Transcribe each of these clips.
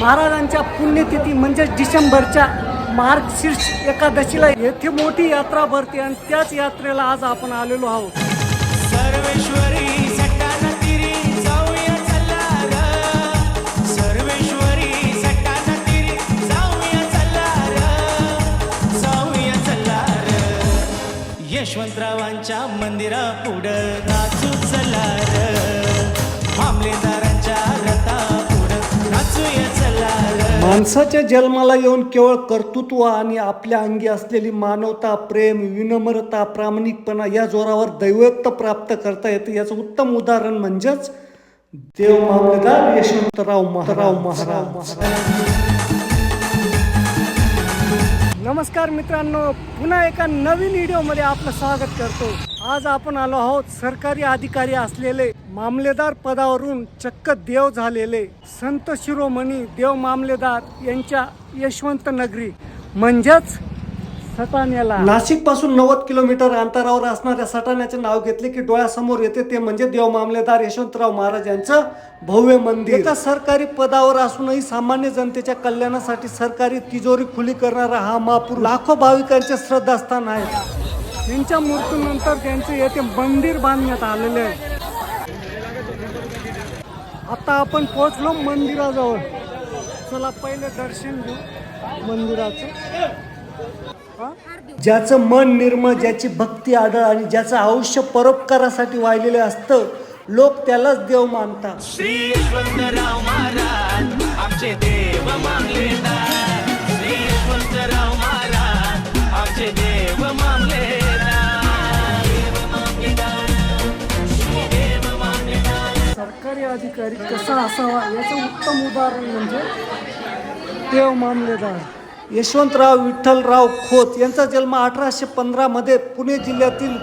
महाराजांच्या पुण्यतिथी म्हणजेच डिसेंबरच्या मार्गशीर्ष एकादशीला येथे मोठी यात्रा भरते आणि त्याच यात्रेला आज आपण आलेलो आहोत. सर्वेश्वरी यशवंतरावांच्या मंदिरा पुढं माणसाच्या जन्माला येऊन केवळ कर्तृत्व आणि आपल्या अंगी असलेली मानवता प्रेम विनम्रता प्रामाणिकपणा या जोरावर दैवत्व प्राप्त करता येते. याचं उत्तम उदाहरण म्हणजेच देव मामलेदार यशवंतराव महाराव महाराव नमस्कार मित्रांनो पुन्हा एका नवीन व्हिडिओमध्ये आपलं स्वागत करतो. आज आपण आलो आहोत सरकारी अधिकारी असलेले मामलेदार पदावरून चक्क देव झालेले संत शिरोमणी देव मामलेदार यांच्या यशवंत नगरी म्हणजेच सटाण्याला. नाशिकपासून नव्वद किलोमीटर अंतरावर असणाऱ्या सटाण्याचे नाव घेतले की डोळ्यासमोर येते ते म्हणजे देव मामलेदार यशवंतराव महाराज यांचं भव्य मंदिर. एका सरकारी पदावर असूनही सामान्य जनतेच्या कल्याणासाठी सरकारी तिजोरी खुली करणारा हा महापूर लाखो भाविकांचे श्रद्धास्थान आहे. त्यांच्या मृत्यूनंतर त्यांचे येथे मंदिर बांधण्यात आलेले आहे. आता आपण पोहोचलो मंदिराजवळ. चला पहिलं दर्शन घेऊ मंदिराचं. ज्याचं मन निर्मळ ज्याची भक्ती आढळ आणि ज्याचं आयुष्य परोपकारासाठी वाहिलेले असतं लोक त्यालाच देव मानतात. श्री यशवंतराव महाराज आमचे देव मानले सरकारी अधिकारी कसा असावा याचं उत्तम उदाहरण म्हणजे देव मामलेदार यशवंतराव विठ्ठलराव खोत यांचा जन्म अठराशे पंधरामध्ये पुणे जिल्ह्यातील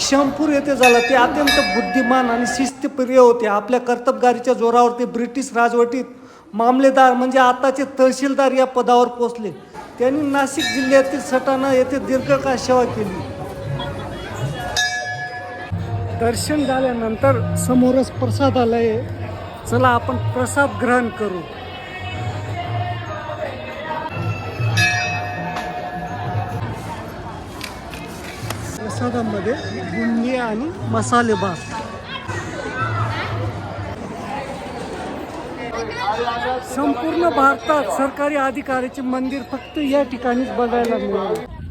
शंपूर येथे झाला. ते अत्यंत बुद्धिमान आणि शिस्तप्रिय होते. आपल्या कर्तबगारीच्या जोरावर ते ब्रिटिश राजवटीत मामलेदार म्हणजे आताचे तहसीलदार या पदावर पोचले त्यांनी नाशिक जिल्ह्यातील सटाणा येथे दीर्घकाळ सेवा केली. दर्शन झाल्यानंतर समोरच प्रसाद आलाय. चला आपण प्रसाद ग्रहण करू. प्रसादामध्ये बुंदी आणि मसाले भात. संपूर्ण भारतात सरकारी अधिकाऱ्याचे मंदिर फक्त या ठिकाणीच बघायला मिळाले.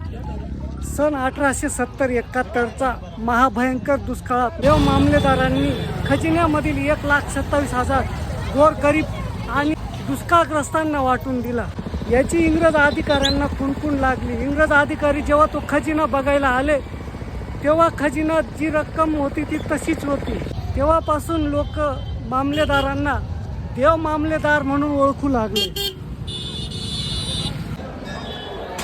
सन अठराशे सत्तर एकाहत्तरचा महाभयंकर दुष्काळात देव मामलेदारांनी खजिन्यामधील एक लाख सत्तावीस हजार गोरगरीब आणि दुष्काळग्रस्तांना वाटून दिला. याची इंग्रज अधिकाऱ्यांना कुणकुण लागली. इंग्रज अधिकारी जेव्हा तो खजिना बघायला आले तेव्हा खजिन्यात जी रक्कम होती ती तशीच होती. तेव्हापासून लोक मामलेदारांना देव मामलेदार म्हणून ओळखू लागले.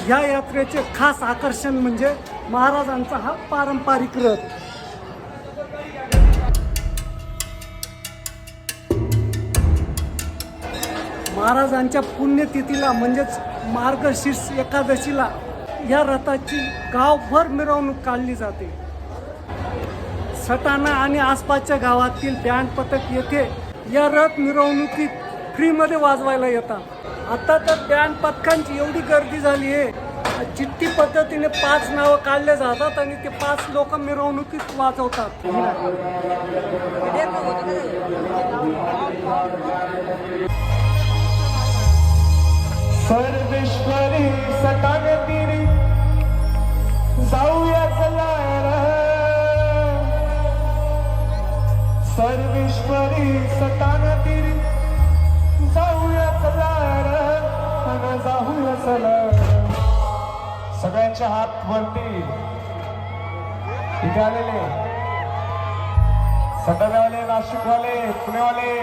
या यात्रेचे खास आकर्षण म्हणजे महाराजांचा हा पारंपरिक रथ. महाराजांच्या पुण्यतिथीला म्हणजेच मार्गशीर्ष एकादशीला या रथाची गावभर मिरवणूक काढली जाते. सटाणा आणि आसपासच्या गावातील बँड पथक येथे या रथ मिरवणुकीत फ्रीमध्ये वाजवायला येतात. आता तर बँड पथकांची एवढी गर्दी झाली आहे. चिठ्ठी पद्धतीने पाच नावं काढले जातात आणि ते पाच लोक मिरवणुकीत वाजवतात. सर्वेश्वरी सटाण तिरी जाऊया चला सर्वेश्वरी सटाण जाऊया जाऊया चला सगळ्यांचे हात वरती. इथे आलेले. सटाण्यावाले नाशिकवाले पुणेवाले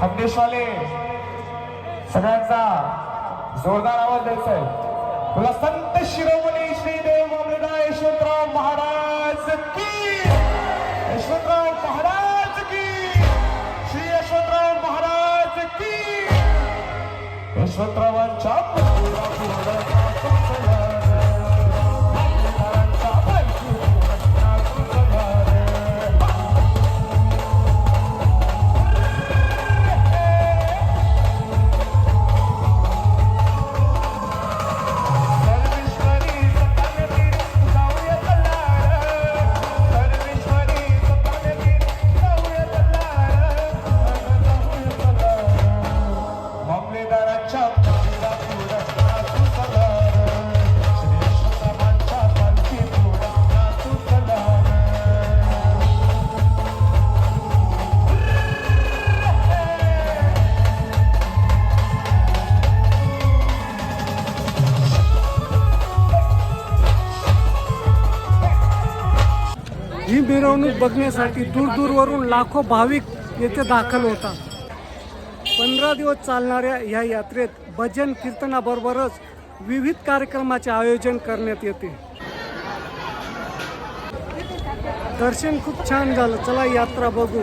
खानदेशवाले सगळ्यांचा जोरदार आवाज द्यायचा आहे तुला संत शिरोमणी श्रीदेव मामलेदार यशवंतराव महाराज की यशवंतरावांच्या मिरवणूक बघण्यासाठी दूरदूरवरून लाखो भाविक येथे दाखल होतात पंधरा दिवस चालणाऱ्या या यात्रेत भजन कीर्तनाबरोबरच विविध कार्यक्रमाचे आयोजन करण्यात येते. दर्शन खूप छान झालं. चला यात्रा बघू.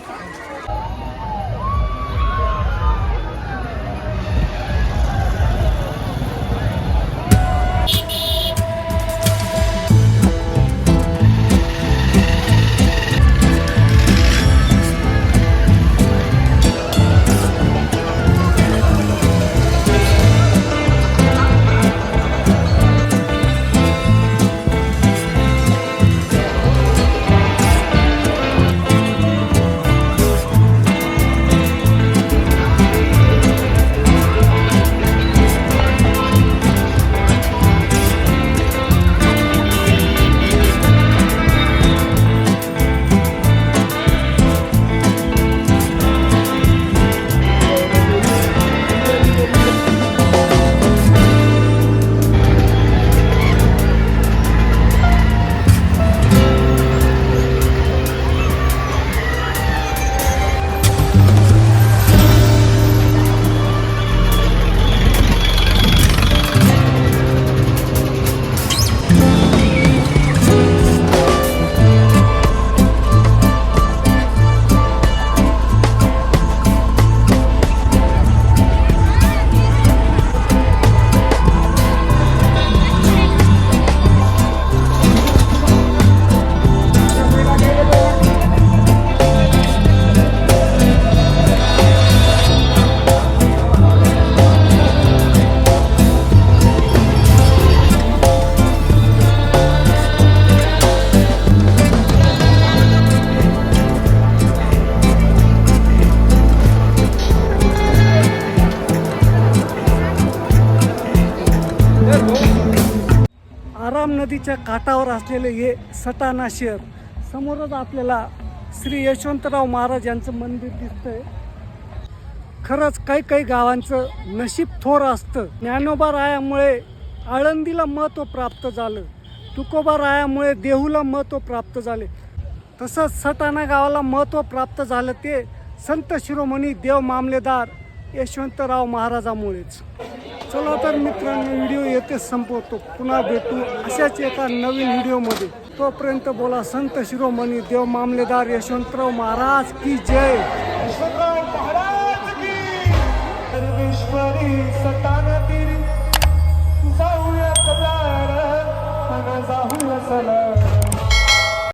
आराम नदीच्या काठावर असलेले हे सटाणा शहर. समोरच आपल्याला श्री यशवंतराव महाराज यांचं मंदिर दिसतंय. खरंच काही काही गावांचं नशीब थोर असतं. ज्ञानोबा रायामुळे आळंदीला महत्त्व प्राप्त झालं. तुकोबा रायामुळे देहूला महत्त्व प्राप्त झाले. तसंच सटाणा गावाला महत्त्व प्राप्त झालं ते संत शिरोमणी देव मामलेदार यशवंतराव महाराजामुळेच. चला तर मित्रांनो व्हिडिओ येथे संपवतो. पुन्हा भेटू अशाच एका नवीन व्हिडिओमध्ये. तोपर्यंत बोला संत शिरोमणी देव मामलेदार यशवंतराव महाराज की जय. यशवंतराव महाराज जाऊया चला जाऊया चला